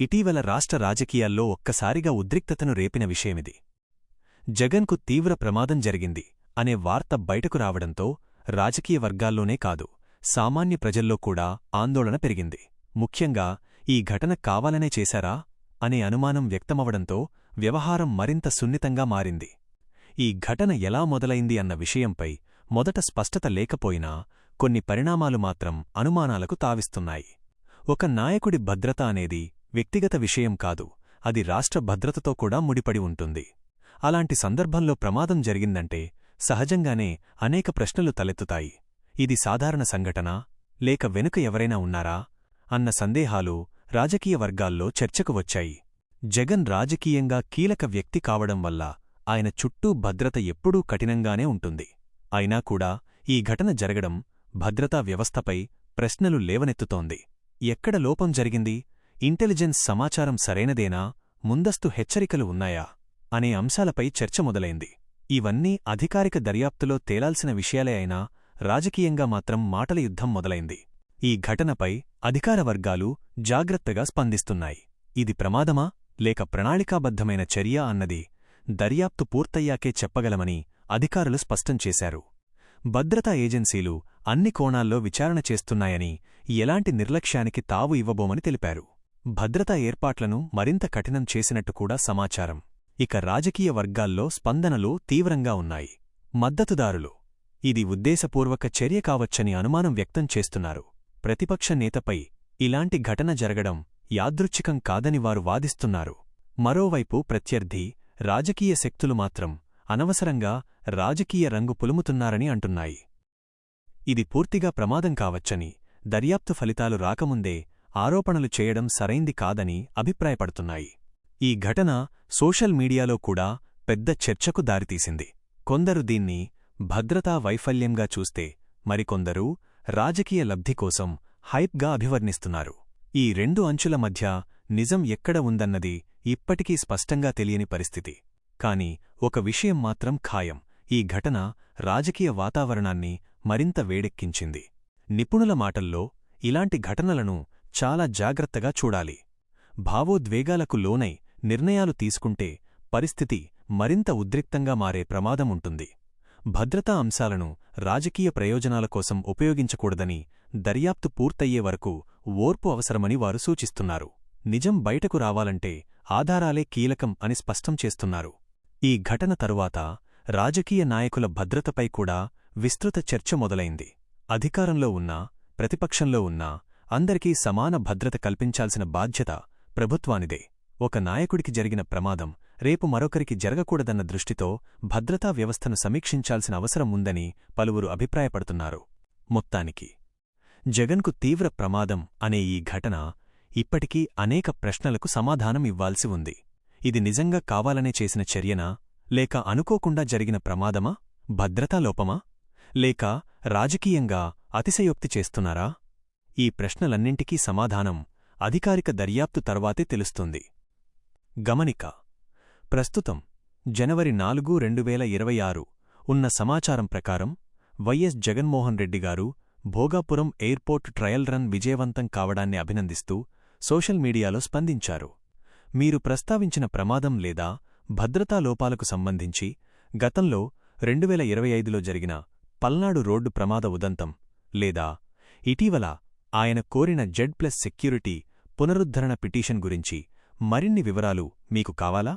ఇటీవల రాష్ట్ర రాజకీయాల్లో ఒక్కసారిగా ఉద్రిక్తతను రేపిన విషయమిది. జగన్కు తీవ్ర ప్రమాదం జరిగింది అనే వార్త బయటకు రావడంతో రాజకీయ వర్గాల్లోనే కాదు సామాన్య ప్రజల్లో కూడా ఆందోళన పెరిగింది. ముఖ్యంగా ఈ ఘటన కావాలనే చేశారా అనే అనుమానం వ్యక్తమవడంతో వ్యవహారం మరింత సున్నితంగా మారింది. ఈ ఘటన ఎలా మొదలైంది అన్న విషయంపై మొదట స్పష్టత లేకపోయినా కొన్ని పరిణామాలు మాత్రం అనుమానాలకు తావిస్తున్నాయి. ఒక నాయకుడి భద్రత అనేది వ్యక్తిగత విషయం కాదు అది రాష్ట్ర భద్రతతో కూడా ముడిపడి ఉంటుంది. అలాంటి సందర్భంలో ప్రమాదం జరిగిందంటే సహజంగానే అనేక ప్రశ్నలు తలెత్తుతాయి. ఇది సాధారణ సంఘటన? లేక వెనుక ఎవరైనా ఉన్నారా? అన్న సందేహాలు రాజకీయ వర్గాల్లో చర్చకు వచ్చాయి. జగన్ రాజకీయంగా కీలక వ్యక్తి కావడం వల్ల ఆయన చుట్టూ భద్రత ఎప్పుడూ కఠినంగానే ఉంటుంది. అయినా కూడా ఈ ఘటన జరగడం భద్రతా వ్యవస్థపై ప్రశ్నలు లేవనెత్తుతోంది. ఎక్కడ లోపం జరిగింది? ఇంటెలిజెన్స్ సమాచారం సరైనదేనా? ముందస్తు హెచ్చరికలు ఉన్నాయా? అనే అంశాలపై చర్చ మొదలైంది. ఇవన్నీ అధికారిక దర్యాప్తులో తేలాల్సిన విషయాలే అయినా రాజకీయంగా మాత్రం మాటల యుద్ధం మొదలైంది. ఈ ఘటనపై అధికార వర్గాలు జాగ్రత్తగా స్పందిస్తున్నాయి. ఇది ప్రమాదమా? లేక ప్రణాళికాబద్ధమైన చర్య అన్నది దర్యాప్తు పూర్తయ్యాకే చెప్పగలమని అధికారులు స్పష్టం చేశారు. భద్రతా ఏజెన్సీలు అన్ని కోణాల్లో విచారణ చేస్తున్నాయని ఎలాంటి నిర్లక్ష్యానికి తావు ఇవ్వబోమని తెలిపారు. భద్రతా ఏర్పాట్లను మరింత కఠినం చేసినట్టు కూడా సమాచారం. ఇక రాజకీయ వర్గాల్లో స్పందనలు తీవ్రంగా ఉన్నాయి. మద్దతుదారులు. ఇది ఉద్దేశపూర్వక చర్య కావచ్చని అనుమానం వ్యక్తం చేస్తున్నారు. ప్రతిపక్ష నేతపై ఇలాంటి ఘటన జరగడం యాదృచ్ఛికం కాదని వారు వాదిస్తున్నారు. మరోవైపు ప్రత్యర్థి రాజకీయ శక్తులు మాత్రం అనవసరంగా రాజకీయ రంగు పులుముతున్నారని అంటున్నాయి. ఇది పూర్తిగా ప్రమాదం కావచ్చని దర్యాప్తు ఫలితాలు రాకముందే ఆరోపణలు చేయడం సరైంది కాదని అభిప్రాయపడుతున్నాయి. ఈ ఘటన సోషల్ మీడియాలో కూడా పెద్ద చర్చకు దారితీసింది. కొందరు దీన్ని భద్రతా వైఫల్యంగా చూస్తే మరికొందరు రాజకీయ లబ్ధి కోసం హైప్గా అభివర్ణిస్తున్నారు. ఈ రెండు అంచుల మధ్య నిజం ఎక్కడ ఉందన్నది ఇప్పటికీ స్పష్టంగా తెలియని పరిస్థితి. కాని ఒక విషయం మాత్రం ఖాయం. ఈ ఘటన రాజకీయ వాతావరణాన్ని మరింత వేడెక్కించింది. నిపుణుల మాటల్లో ఇలాంటి ఘటనలను చాలా జాగ్రత్తగా చూడాలి. భావోద్వేగాలకు లోనై నిర్ణయాలు తీసుకుంటే పరిస్థితి మరింత ఉద్రిక్తంగా మారే ప్రమాదముంటుంది భద్రతా అంశాలను రాజకీయ ప్రయోజనాల కోసం ఉపయోగించకూడదని దర్యాప్తు పూర్తయ్యే వరకు ఓర్పు అవసరమని వారు సూచిస్తున్నారు. నిజం బయటకు రావాలంటే ఆధారాలే కీలకం అని స్పష్టం చేస్తున్నారు. ఈ ఘటన తరువాత రాజకీయ నాయకుల భద్రతపై కూడా విస్తృత చర్చ మొదలైంది. అధికారంలో ఉన్నా ప్రతిపక్షంలో ఉన్నా అందరికీ సమాన భద్రత కల్పించాల్సిన బాధ్యత ప్రభుత్వానిదే. ఒక నాయకుడికి జరిగిన ప్రమాదం రేపు మరొకరికి జరగకూడదన్న దృష్టితో భద్రతా వ్యవస్థను సమీక్షించాల్సిన అవసరం ఉందని పలువురు అభిప్రాయపడుతున్నారు. మొత్తానికి జగన్కు తీవ్ర ప్రమాదం అనే ఈ ఘటన ఇప్పటికీ అనేక ప్రశ్నలకు సమాధానం ఇవ్వాల్సి ఉంది. ఇది నిజంగా కావాలనే చేసిన చర్యనా? లేక అనుకోకుండా జరిగిన ప్రమాదమా? భద్రతాలోపమా లేక రాజకీయంగా అతిశయోక్తి చేస్తున్నారా? ఈ ప్రశ్నలన్నింటికీ సమాధానం అధికారిక దర్యాప్తు తర్వాతే తెలుస్తుంది. గమనిక. ప్రస్తుతం జనవరి నాలుగు రెండు వేల ఇరవై ఆరు ఉన్న సమాచారం ప్రకారం వైఎస్ జగన్మోహన్ రెడ్డిగారు భోగాపురం ఎయిర్పోర్ట్ ట్రయల్ రన్ విజయవంతం కావడాన్ని అభినందిస్తూ సోషల్ మీడియాలో స్పందించారు. మీరు ప్రస్తావించిన ప్రమాదం లేదా భద్రతా లోపాలకు సంబంధించి గతంలో రెండువేల ఇరవై ఐదులో జరిగిన పల్నాడు రోడ్డు ప్రమాద ఉదంతం లేదా ఇటీవల ఆయన కోరిన జెడ్ ప్లస్ సెక్యూరిటీ పునరుద్ధరణ పిటిషన్ గురించి మరిన్ని వివరాలు మీకు కావాలా?